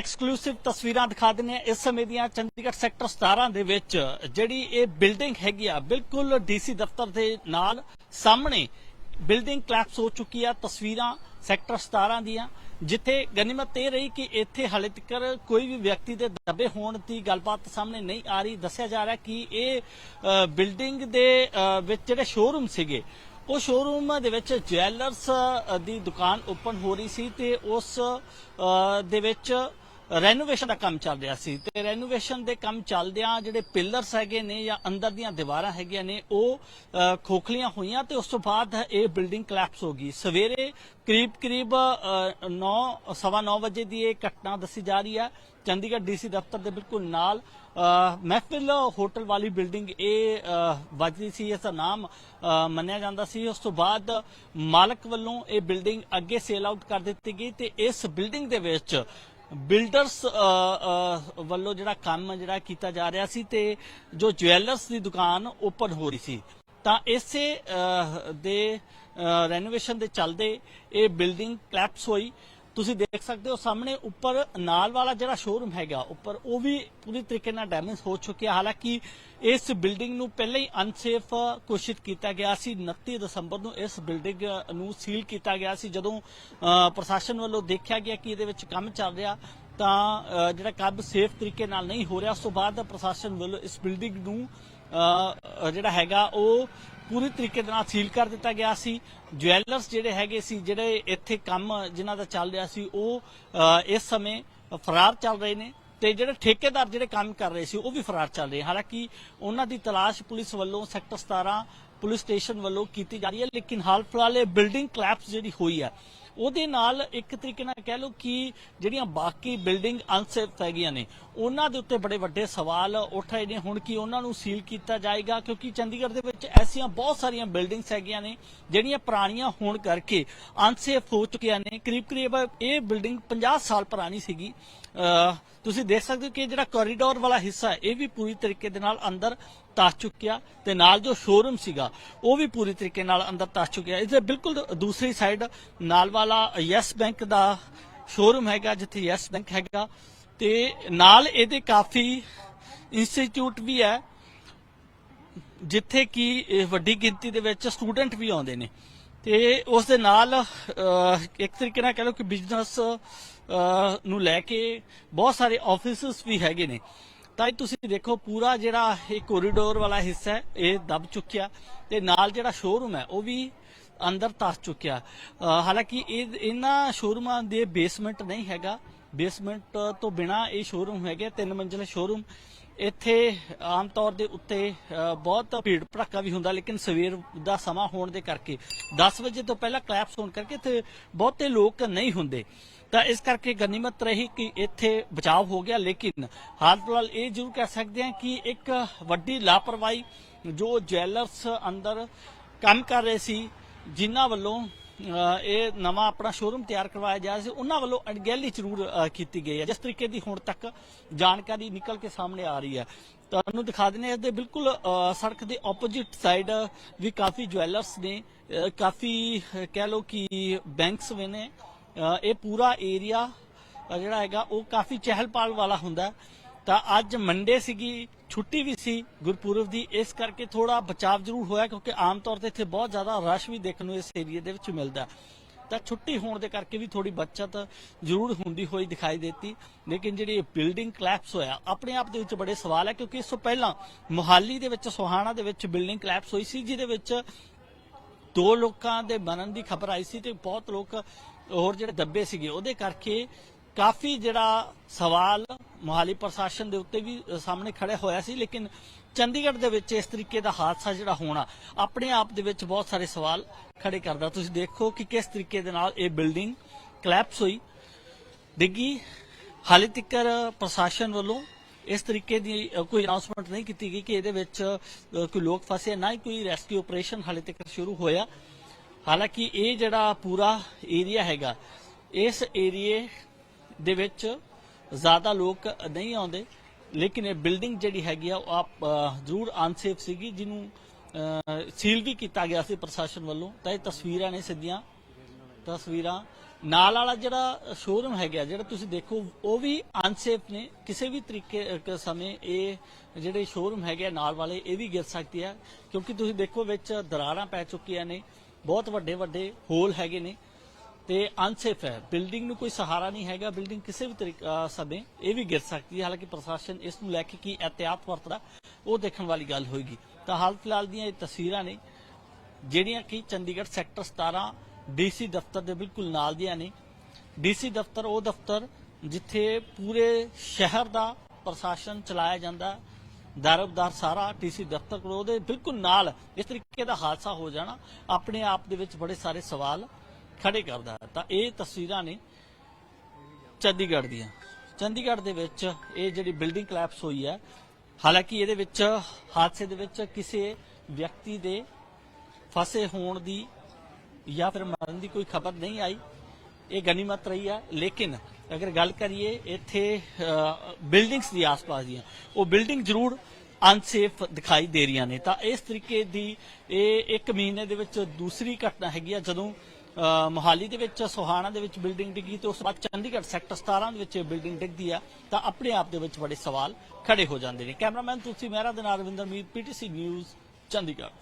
Exclusive ਤਸਵੀਰਾਂ ਦਿਖਾ ਦਿੰਦੇ ਆ ਇਸ ਸਮੇਂ ਦੀਆਂ ਚੰਡੀਗੜ੍ਹ ਸੈਕਟਰ 17 ਦੇ ਵਿੱਚ ਜਿਹੜੀ ਇਹ ਬਿਲਡਿੰਗ ਹੈਗੀ ਆ ਬਿਲਕੁਲ ਡੀਸੀ ਦਫ਼ਤਰ ਦੇ ਨਾਲ ਸਾਹਮਣੇ ਬਿਲਡਿੰਗ ਕਲੈਪਸ ਹੋ ਚੁੱਕੀ ਆ ਤਸਵੀਰਾਂ ਸੈਕਟਰ 17 ਦੀਆਂ। ਜਿੱਥੇ ਗਨੀਮਤ ਇਹ ਰਹੀ ਕਿ ਇੱਥੇ ਹਾਲੇ ਤੱਕ ਕੋਈ ਵੀ ਵਿਅਕਤੀ ਦੇ ਦਬੇ ਹੋਣ ਦੀ ਗੱਲਬਾਤ ਸਾਹਮਣੇ ਨਹੀਂ ਆ ਰਹੀ। ਦੱਸਿਆ ਜਾ ਰਿਹਾ ਕਿ ਇਹ ਬਿਲਡਿੰਗ ਦੇ ਅ, ਵਿੱਚ ਜਿਹੜੇ ਸ਼ੋਰੂਮ ਸੀਗੇ ਉਹ ਸ਼ੋਰੂਮ ਦੇ ਵਿੱਚ ਜਵੈਲਰਸ ਦੀ ਦੁਕਾਨ ਓਪਨ ਹੋ ਰਹੀ ਸੀ ਤੇ ਉਸ ਦੇ ਵਿੱਚ ਰੈਨੋਵੇਸ਼ਨ ਦਾ ਕੰਮ ਚੱਲ ਰਿਹਾ ਸੀ ਤੇ ਰੈਨੋਵੇਸ਼ਨ ਦੇ ਕੰਮ ਚੱਲਦਿਆਂ ਜਿਹੜੇ ਪਿਲਰਸ ਹੈਗੇ ਨੇ ਜਾਂ ਅੰਦਰ ਦੀਆਂ ਦੀਵਾਰਾਂ ਹੈਗੀਆਂ ਨੇ, ਉਹ ਖੋਖਲੀਆਂ ਹੋਈਆਂ ਤੇ ਉਸ ਤੋਂ ਬਾਅਦ ਇਹ ਬਿਲਡਿੰਗ ਕਲੈਪਸ ਹੋ ਗਈ। ਸਵੇਰੇ ਕਰੀਬ ਕਰੀਬ 9 ਸਵਾ 9 ਵਜੇ ਦੀ ਇਹ ਘਟਨਾ ਦੱਸੀ ਜਾ ਰਹੀ ਹੈ। ਚੰਡੀਗੜ੍ਹ ਡੀਸੀ ਦਫ਼ਤਰ ਦੇ ਬਿਲਕੁਲ ਨਾਲ ਮਹਿਫਿਲ ਹੋਟਲ ਵਾਲੀ ਬਿਲਡਿੰਗ ਇਹ ਵੱਜਦੀ ਸੀ, ਇਸ ਦਾ ਨਾਮ ਮੰਨਿਆ ਜਾਂਦਾ ਸੀ। ਉਸ ਤੋਂ ਬਾਅਦ ਮਾਲਕ ਵੱਲੋਂ ਇਹ ਬਿਲਡਿੰਗ ਅੱਗੇ ਸੇਲ ਆਊਟ ਕਰ ਦਿੱਤੀ ਗਈ ਤੇ ਇਸ ਬਿਲਡਿੰਗ ਦੇ ਵਿੱਚ ਬਿਲਡਰਸ ਵੱਲੋਂ ਜਿਹੜਾ ਕੰਮ ਜਿਹੜਾ ਕੀਤਾ ਜਾ ਰਿਹਾ ਸੀ ਤੇ ਜੋ ਜਵੈਲਰਸ ਦੀ ਦੁਕਾਨ ਓਪਨ ਹੋ ਰਹੀ ਸੀ, ਤਾਂ ਇਸੇ ਦੇ ਰੈਨੋਵੇਸ਼ਨ ਦੇ ਚੱਲਦੇ ਇਹ ਬਿਲਡਿੰਗ ਕਲੈਪਸ ਹੋਈ। ਤੁਸੀਂ ਦੇਖ ਸਕਦੇ ਹੋ ਸਾਹਮਣੇ ਉੱਪਰ ਨਾਲ ਵਾਲਾ ਜਿਹੜਾ ਸ਼ੋਰੂਮ ਹੈਗਾ, ਉੱਪਰ ਉਹ ਵੀ ਪੂਰੀ ਤਰੀਕੇ ਨਾਲ ਡੈਮੇਜ ਹੋ ਚੁੱਕਿਆ। ਹਾਲਾਂਕਿ ਇਸ ਬਿਲਡਿੰਗ ਨੂੰ ਪਹਿਲਾਂ ਹੀ ਅਨਸੇਫ ਘੋਸ਼ਿਤ ਕੀਤਾ ਗਿਆ ਸੀ। 29 ਦਸੰਬਰ ਨੂੰ ਇਸ ਬਿਲਡਿੰਗ ਨੂੰ ਸੀਲ ਕੀਤਾ ਗਿਆ ਸੀ। ਜਦੋਂ ਪ੍ਰਸ਼ਾਸਨ ਵੱਲੋਂ ਦੇਖਿਆ ਗਿਆ ਕਿ ਇਹਦੇ ਵਿੱਚ ਕੰਮ ਚੱਲ ਰਿਹਾ, ਤਾਂ ਜਿਹੜਾ ਕੰਮ ਸੇਫ ਤਰੀਕੇ ਨਾਲ ਨਹੀਂ ਹੋ ਰਿਹਾ। ਉਸ ਤੋਂ ਬਾਅਦ ਪ੍ਰਸ਼ਾਸਨ ਵੱਲੋਂ ਇਸ ਬਿਲਡਿੰਗ ਨੂੰ ਜਿਹੜਾ ਹੈਗਾ, ਉਹ ਪੂਰੀ ਤਰੀਕੇ ਦੇ ਨਾਲ ਸੀਲ ਕਰ ਦਿੱਤਾ ਗਿਆ ਸੀ। ਜਵੈਲਰਸ ਜਿਹੜੇ ਹੈਗੇ ਸੀ, ਜਿਹੜੇ ਇੱਥੇ ਕੰਮ ਜਿਨ੍ਹਾਂ ਦਾ ਚੱਲ ਰਿਹਾ ਸੀ, ਉਹ ਇਸ ਸਮੇਂ ਫਰਾਰ ਚੱਲ ਰਹੇ ਨੇ ਤੇ ਜਿਹੜੇ ਠੇਕੇਦਾਰ ਜਿਹੜੇ ਕੰਮ ਕਰ ਰਹੇ ਸੀ, ਉਹ ਵੀ ਫਰਾਰ ਚੱਲ ਰਹੇ। ਹਾਲਾਂਕਿ ਉਹਨਾਂ ਦੀ ਤਲਾਸ਼ ਪੁਲਿਸ ਵੱਲੋਂ ਸੈਕਟਰ 17 ਪੁਲਿਸ ਸਟੇਸ਼ਨ ਵੱਲੋਂ ਕੀਤੀ ਜਾ ਰਹੀ ਹੈ, ਲੇਕਿਨ ਹਾਲ ਫਿਲਹਾਲ ਇਹ ਬਿਲਡਿੰਗ ਕਲੈਪਸ ਜਿਹੜੀ ਹੋਈ ਹੈ ਉਹਦੇ ਨਾਲ ਇੱਕ ਤਰੀਕੇ ਨਾਲ ਕਹਿ ਲਓ ਕਿ ਜਿਹੜੀਆਂ ਬਾਕੀ ਬਿਲਡਿੰਗ ਅਨਸੇਫ ਹੈਗੀਆਂ ਨੇ, ਉਹਨਾਂ ਦੇ ਉੱਤੇ ਬੜੇ ਵੱਡੇ ਸਵਾਲ ਉੱਠ ਰਹੇ ਨੇ। ਹੁਣ ਕੀ ਉਹਨਾਂ ਨੂੰ ਸੀਲ ਕੀਤਾ ਜਾਏਗਾ? ਕਿਉਂਕਿ ਚੰਡੀਗੜ੍ਹ ਦੇ ਵਿੱਚ ਐਸੀਆਂ ਬਹੁਤ ਸਾਰੀਆਂ ਬਿਲਡਿੰਗਸ ਹੈਗੀਆਂ ਨੇ, ਜਿਹੜੀਆਂ ਪੁਰਾਣੀਆਂ ਹੋਣ ਕਰਕੇ ਅਨਸੇਫ ਹੋ ਚੁੱਕੀਆਂ ਨੇ। ਕਰੀਬ ਕਰੀਬ ਇਹ ਬਿਲਡਿੰਗ 50 ਸਾਲ ਪੁਰਾਣੀ ਸੀਗੀ। ਤੁਸੀਂ ਦੇਖ ਸਕਦੇ ਹੋ ਕਿ ਜਿਹੜਾ ਕੋਰੀਡੋਰ ਵਾਲਾ ਹਿੱਸਾ ਹੈ, ਇਹ ਵੀ ਪੂਰੀ ਤਰੀਕੇ ਦੇ ਨਾਲ ਅੰਦਰ ਤਸ ਚੁੱਕਿਆ ਤੇ ਨਾਲ ਜੋ ਸ਼ੋਰੂਮ ਸੀਗਾ, ਉਹ ਵੀ ਪੂਰੀ ਤਰੀਕੇ ਨਾਲ ਅੰਦਰ ਤਸ ਚੁੱਕਿਆ। ਇਸ ਦੇ ਬਿਲਕੁਲ ਦੂਸਰੀ ਸਾਈਡ ਨਾਲ ਵਾਲਾ ਯੈਸ ਬੈਂਕ ਦਾ ਸ਼ੋਰੂਮ ਹੈਗਾ, ਜਿੱਥੇ ਯੈਸ ਬੈਂਕ ਹੈਗਾ। ਤੇ ਨਾਲ ਇਹਦੇ ਕਾਫੀ ਇੰਸਟੀਚਿਊਟ ਵੀ ਹੈ, ਜਿੱਥੇ ਕਿ ਵੱਡੀ ਗਿਣਤੀ ਦੇ ਵਿੱਚ ਸਟੂਡੈਂਟ ਵੀ ਆਉਂਦੇ ਨੇ। ਤੇ ਉਸ ਦੇ ਨਾਲ ਇੱਕ ਤਰੀਕੇ ਨਾਲ ਕਹ ਲਓ ਕਿ ਬਿਜ਼ਨਸ ਨੂੰ ਲੈ ਕੇ ਬਹੁਤ ਸਾਰੇ ਆਫਿਸਸ ਵੀ ਹੈਗੇ ਨੇ। ਤਾਂ ਇਹ ਤੁਸੀਂ ਦੇਖੋ ਪੂਰਾ ਜਿਹੜਾ ਇਹ ਕੋਰੀਡੋਰ ਵਾਲਾ ਹਿੱਸਾ ਹੈ, ਇਹ ਦਬ ਚੁੱਕਿਆ ਤੇ ਨਾਲ ਜਿਹੜਾ ਸ਼ੋਰੂਮ ਹੈ, ਉਹ ਵੀ ਅੰਦਰ ਤਸ ਚੁੱਕਿਆ। ਹਾਲਾਂਕਿ ਇਹ, ਇਹਨਾਂ ਸ਼ੋਰੂਮਾਂ ਦੇ ਬੇਸਮੈਂਟ ਨਹੀਂ ਹੈਗਾ। ਬੇਸਮੈਂਟ ਤੋਂ ਬਿਨਾ ਇਹ ਸ਼ੋਰੂਮ ਹੈਗੇ ਤਿੰਨ ਮੰਜ਼ਿਲਾ ਸ਼ੋਰੂਮ ਇੱਥੇ ਆਮ ਤੌਰ ਦੇ ਉੱਤੇ ਬਹੁਤ ਭੀੜ ਭੜੱਕਾ ਵੀ ਹੁੰਦਾ, ਲੇਕਿਨ ਸਵੇਰ ਦਾ ਸਮਾਂ ਹੋਣ ਦੇ ਕਰਕੇ। 10 ਵਜੇ ਤੋਂ ਪਹਿਲਾਂ ਕਲੈਪਸ ਹੋਣ ਕਰਕੇ ਇੱਥੇ ਬਹੁਤੇ ਲੋਕ ਨਹੀਂ ਹੁੰਦੇ। ਤਾਂ ਇਸ ਕਰਕੇ ਗਨੀਮਤ ਰਹੀ ਕਿ ਇੱਥੇ ਬਚਾਅ ਹੋ ਗਿਆ, ਲੇਕਿਨ ਹਾਲ ਫਿਲਹਾਲ ਇਹ ਜ਼ਰੂਰ ਕਹਿ ਸਕਦੇ ਹਾਂ ਕਿ ਇੱਕ ਵੱਡੀ ਲਾਪਰਵਾਹੀ ਜੋ ਜਵੈਲਰਸ ਅੰਦਰ ਕੰਮ ਕਰ ਰਹੇ ਸੀ, ਜਿਨ੍ਹਾਂ ਵੱਲੋਂ ਇਹ ਨਵਾਂ ਆਪਣਾ ਸ਼ੋਰੂਮ ਤਿਆਰ ਕਰਵਾਇਆ ਜਾ ਰਿਹਾ ਸੀ। ਉਹਨਾਂ ਵੱਲੋਂ ਅਣਗਹਿਲੀ ਜ਼ਰੂਰ ਕੀਤੀ ਗਈ ਹੈ। ਜਿਸ ਤਰੀਕੇ ਦੀ ਹੁਣ ਤੱਕ ਜਾਣਕਾਰੀ ਨਿਕਲ ਕੇ ਸਾਹਮਣੇ ਆ ਰਹੀ ਹੈ। ਤੁਹਾਨੂੰ ਦਿਖਾ ਦਿੰਦੇ ਇਸ ਦੇ ਬਿਲਕੁਲ ਸੜਕ ਦੇ ਆਪੋਜ਼ਿਟ ਸਾਈਡ ਵੀ ਕਾਫੀ ਜਵੈਲਰਸ ਨੇ। ਕਾਫੀ, ਕਹਿ ਲੋ ਕਿ ਬੈਂਕਸ ਵੀ ਨੇ। ਇਹ ਪੂਰਾ ਏਰੀਆ ਜਿਹੜਾ ਹੈਗਾ, ਉਹ ਕਾਫੀ ਚਹਿਲ ਪਹਿਲ ਵਾਲਾ ਹੁੰਦਾ। ਹੈ। ਤਾਂ ਅੱਜ ਮੰਡੇ ਸੀਗੀ। ਛੁੱਟੀ ਵੀ ਸੀ ਗੁਰਪੁਰਬ ਦੀ, ਇਸ ਕਰਕੇ ਥੋੜਾ ਬਚਾਵ ਜ਼ਰੂਰ ਹੋਇਆ ਕਿਉਂਕਿ ਆਮ ਤੌਰ ਤੇ ਇੱਥੇ ਬਹੁਤ ਜ਼ਿਆਦਾ ਰਸ਼ ਵੀ ਦੇਖਣ ਨੂੰ ਇਸ ਏਰੀਆ ਦੇ ਵਿੱਚ ਮਿਲਦਾ। ਤਾਂ ਛੁੱਟੀ ਹੋਣ ਦੇ ਕਰਕੇ ਵੀ ਥੋੜੀ ਬਚਤ ਜ਼ਰੂਰ ਹੁੰਦੀ ਹੋਈ ਦਿਖਾਈ ਦਿੱਤੀ। ਲੇਕਿਨ ਜਿਹੜੀ ਇਹ ਬਿਲਡਿੰਗ ਕਲੈਪਸ ਹੋਇਆ, ਆਪਣੇ ਆਪ ਦੇ ਵਿੱਚ ਬੜੇ ਸਵਾਲ ਹੈ ਕਿਉਂਕਿ ਇਸ ਤੋਂ ਪਹਿਲਾਂ ਮੁਹਾਲੀ ਦੇ ਵਿੱਚ, ਸੋਹਾਣਾ ਦੇ ਵਿੱਚ ਬਿਲਡਿੰਗ ਕਲੈਪਸ ਹੋਈ ਸੀ, ਜਿਹਦੇ ਵਿੱਚ ਦੋ ਲੋਕਾਂ ਦੇ ਮਰਨ ਦੀ ਖਬਰ ਆਈ ਸੀ ਤੇ ਬਹੁਤ ਲੋਕ ਹੋਰ ਜਿਹੜੇ ਦੱਬੇ ਸੀਗੇ, ਉਹਦੇ ਕਰਕੇ ਕਾਫੀ ਜਿਹੜਾ ਸਵਾਲ ਮੋਹਾਲੀ ਪ੍ਰਸ਼ਾਸਨ ਦੇ ਉੱਤੇ ਵੀ ਸਾਹਮਣੇ ਖੜਿਆ ਹੋਇਆ ਸੀ, ਲੇਕਿਨ ਚੰਡੀਗੜ੍ਹ ਦੇ ਵਿੱਚ ਇਸ ਤਰੀਕੇ ਦਾ ਹਾਦਸਾ ਜਿਹੜਾ ਹੋਣਾ, ਆਪਣੇ ਆਪ ਦੇ ਵਿੱਚ ਬਹੁਤ ਸਾਰੇ ਸਵਾਲ ਖੜੇ ਕਰਦਾ। ਤੁਸੀਂ ਦੇਖੋ ਕਿ ਕਿਸ ਤਰੀਕੇ ਦੇ ਨਾਲ ਇਹ ਬਿਲਡਿੰਗ ਕਲੈਪਸ ਹੋਈ। ਡਿੱਗੀ। ਹਾਲੇ ਤੱਕ ਪ੍ਰਸ਼ਾਸਨ ਵੱਲੋਂ ਇਸ ਤਰੀਕੇ ਦੀ ਕੋਈ ਅਨਾਉਂਸਮੈਂਟ ਨਹੀਂ ਕੀਤੀ ਗਈ ਕਿ ਇਹਦੇ ਵਿੱਚ ਕੋਈ ਲੋਕ ਫਸੇ, ਨਾ ਹੀ ਕੋਈ ਰੈਸਕਿਊ ਆਪਰੇਸ਼ਨ ਹਾਲੇ ਤੱਕ ਸ਼ੁਰੂ ਹੋਇਆ। ਹਾਲਾਂਕਿ ਇਹ ਜਿਹੜਾ ਪੂਰਾ ਏਰੀਆ ਹੈਗਾ, ਇਸ ਏਰੀਏ ਦੇ ਵਿੱਚ ਜ਼ਿਆਦਾ ਲੋਕ ਨਹੀਂ ਆਉਂਦੇ। ਲੇਕਿਨ ਇਹ ਬਿਲਡਿੰਗ ਜਿਹੜੀ ਹੈਗੀ ਆ, ਉਹ ਆਪ ਜ਼ਰੂਰ ਅਨਸੇਫ ਸੀਗੀ, ਜਿਹਨੂੰ ਸੀਲ ਵੀ ਕੀਤਾ ਗਿਆ ਸੀ ਪ੍ਰਸ਼ਾਸਨ ਵੱਲੋਂ। ਤਾਂ ਇਹ ਤਸਵੀਰਾਂ ਨੇ ਸਿੱਧੀਆਂ। ਤਸਵੀਰਾਂ। ਨਾਲ ਵਾਲਾ ਜਿਹੜਾ ਸ਼ੋਰੂਮ ਹੈਗਾ ਜਿਹੜਾ ਤੁਸੀਂ ਦੇਖੋ, ਉਹ ਵੀ ਅਨਸੇਫ ਨੇ। ਕਿਸੇ ਵੀ ਤਰੀਕੇ ਸਮੇਂ ਇਹ ਜਿਹੜੇ ਸ਼ੋਰੂਮ ਹੈਗੇ ਆ ਨਾਲ ਵਾਲੇ, ਇਹ ਵੀ ਗਿਰ ਸਕਦੇ ਆ। ਕਿਉਂਕਿ ਤੁਸੀਂ ਦੇਖੋ, ਵਿੱਚ ਦਰਾਰਾਂ ਪੈ ਚੁੱਕੀਆਂ ਨੇ। ਬਹੁਤ ਵੱਡੇ ਵੱਡੇ ਹੋਲ ਹੈਗੇ ਨੇ। ਤੇ ਅਨਸੇਫ ਹੈ। ਬਿਲਡਿੰਗ ਨੂੰ ਕੋਈ ਸਹਾਰਾ ਨਹੀਂ ਹੈਗਾ। ਬਿਲਡਿੰਗ ਕਿਸੇ ਵੀ ਤਰੀਕਾ ਸਮੇਂ ਇਹ ਵੀ ਗਿਰ ਸਕਦੀ ਹੈ। ਹਾਲਾਂਕਿ ਪ੍ਰਸ਼ਾਸਨ ਇਸ ਨੂੰ ਲੈ ਕੇ ਕੀ ਇhtiyat ਵਰਤਦਾ, ਉਹ ਦੇਖਣ ਵਾਲੀ ਗੱਲ ਹੋਏਗੀ। ਤਾਂ ਹਾਲ ਫਿਲਹਾਲ ਦੀਆਂ ਇਹ ਤਸਵੀਰਾਂ ਨੇ, ਜਿਹੜੀਆਂ ਕਿ ਚੰਡੀਗੜ੍ਹ ਸੈਕਟਰ 17 ਡੀਸੀ ਦਫ਼ਤਰ ਦੇ ਬਿਲਕੁਲ ਨਾਲ ਦੀਆਂ ਨੇ। ਡੀਸੀ ਦਫ਼ਤਰ, ਉਹ ਦਫ਼ਤਰ ਜਿੱਥੇ ਪੂਰੇ ਸ਼ਹਿਰ ਦਾ ਪ੍ਰਸ਼ਾਸਨ ਚਲਾਇਆ ਜਾਂਦਾ, ਦਰਬਦਾਰ ਸਾਰਾ ਡੀਸੀ ਦਫ਼ਤਰ ਕੋਲ, ਉਹਦੇ ਬਿਲਕੁਲ ਨਾਲ ਇਸ ਤਰੀਕੇ ਦਾ ਹਾਦਸਾ ਹੋ ਜਾਣਾ। ਆਪਣੇ ਆਪ ਦੇ ਵਿੱਚ ਬੜੇ ਸਾਰੇ ਸਵਾਲ ਖੜੇ ਕਰਦਾ ਹੈ। ਤਾਂ ਇਹ ਤਸਵੀਰਾਂ ਨੇ ਚੰਡੀਗੜ੍ਹ ਦੀਆਂ। ਚੰਡੀਗੜ੍ਹ ਦੇ ਵਿੱਚ ਇਹ ਜਿਹੜੀ ਬਿਲਡਿੰਗ ਕਲੈਪਸ ਹੋਈ ਹੈ, ਹਾਲਾਂਕਿ ਇਹਦੇ ਵਿੱਚ ਹਾਦਸੇ ਦੇ ਵਿੱਚ ਕਿਸੇ ਵਿਅਕਤੀ ਦੇ ਫਸੇ ਹੋਣ ਦੀ ਜਾਂ ਫਿਰ ਮਰਨ ਦੀ ਕੋਈ ਖਬਰ ਨਹੀਂ ਆਈ। ਇਹ ਗਨੀਮਤ ਰਹੀ ਹੈ। ਲੇਕਿਨ ਅਗਰ ਗੱਲ ਕਰੀਏ ਇੱਥੇ ਬਿਲਡਿੰਗਸ ਦੀ ਆਸ-ਪਾਸ ਦੀਆਂ, ਉਹ ਬਿਲਡਿੰਗ ਜ਼ਰੂਰ ਅਨਸੇਫ ਦਿਖਾਈ ਦੇ ਰਹੀਆਂ ਨੇ। ਤਾਂ ਇਸ ਤਰੀਕੇ ਦੀ ਇਹ ਇੱਕ ਮਹੀਨੇ ਦੇ ਵਿੱਚ ਦੂਸਰੀ ਘਟਨਾ ਹੈਗੀ ਆ, ਜਦੋਂ ਮੋਹਾਲੀ ਦੇ ਵਿੱਚ, ਸੋਹਾਣਾ ਦੇ ਵਿੱਚ ਬਿਲਡਿੰਗ ਡਿੱਗੀ ਤੇ ਉਸ ਤੋਂ ਬਾਅਦ ਚੰਡੀਗੜ੍ਹ ਸੈਕਟਰ 17 ਦੇ ਵਿੱਚ ਬਿਲਡਿੰਗ ਡਿੱਗਦੀ ਆ, ਤਾਂ ਆਪਣੇ ਆਪ ਦੇ ਵਿੱਚ ਬੜੇ ਸਵਾਲ ਖੜੇ ਹੋ ਜਾਂਦੇ ਨੇ। ਕੈਮਰਾਮੈਨ ਤੁਸੀਂ ਮਹਿਰਾ ਦੇ ਨਾਲ ਰਵਿੰਦਰ ਮੀਰ ਪੀਟੀਸੀ ਨਿਊਜ਼ ਚੰਡੀਗੜ੍ਹ।